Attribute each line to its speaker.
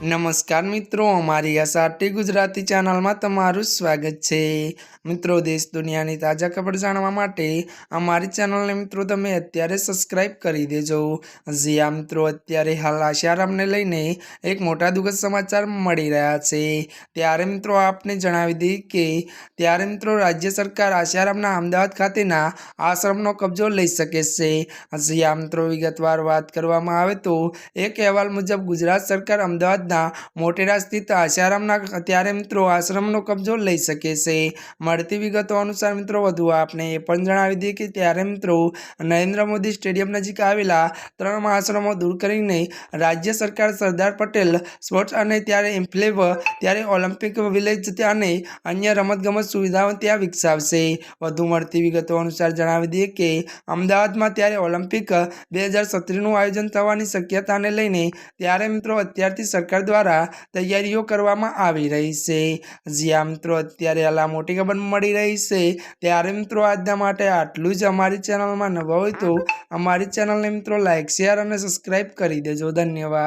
Speaker 1: નમસ્કાર મિત્રો, અમારી એસઆરટી ગુજરાતી ચેનલમાં તમારું સ્વાગત છે. મિત્રો, દેશ દુનિયાની તાજા ખબર જાણવા માટે અમારી ચેનલને મિત્રો તમે અત્યારે સબસ્ક્રાઇબ કરી દેજો. જી આ મિત્રો, અત્યારે હાલ આશારામને લઈને એક મોટા દુઃખદ સમાચાર મળી રહ્યા છે. ત્યારે મિત્રો, આપને જણાવી દઈએ કે ત્યારે મિત્રો, રાજ્ય સરકાર આશારામના અમદાવાદ ખાતેના આશ્રમનો કબજો લઈ શકે છે. જી આ મિત્રો, વિગતવાર વાત કરવામાં આવે તો, એક અહેવાલ મુજબ ગુજરાત સરકાર અમદાવાદના મોટેરા સ્થિત આશારામના અત્યારે મિત્રો આશ્રમનો કબજો લઈ શકે છે. મળતી વિગતો અનુસાર મિત્રો વધુ આપને એ પણ જણાવી દઈએ કે ત્યારે મિત્રો નરેન્દ્ર મોદી સ્ટેડિયમ નજીક આવેલા ત્રણ આશ્રમો દૂર કરીને રાજ્ય સરકાર સરદાર પટેલ સ્પોર્ટ્સ અને ત્યારે એમ્ફ્લેવ ત્યારે ઓલિમ્પિક વિલેજ અને અન્ય રમતગમત સુવિધાઓ ત્યાં વિકસાવશે. વધુ મળતી વિગતો અનુસાર જણાવી દઈએ કે અમદાવાદમાં ત્યારે ઓલિમ્પિક બે હજાર સત્રીનું આયોજન થવાની શક્યતાને લઈને ત્યારે મિત્રો અત્યારથી સરકાર દ્વારા તૈયારીઓ કરવામાં આવી રહી છે. જ્યાં મિત્રો, અત્યારે હાલ મોટી ખબર મળી રહી છે ત્યારે મિત્રો આજના માટે આટલું જ અમારી ચેનલમાં નવા હોય તો અમારી ચેનલને મિત્રો લાઇક શેર અને સબસ્ક્રાઈબ કરી દેજો. ધન્યવાદ.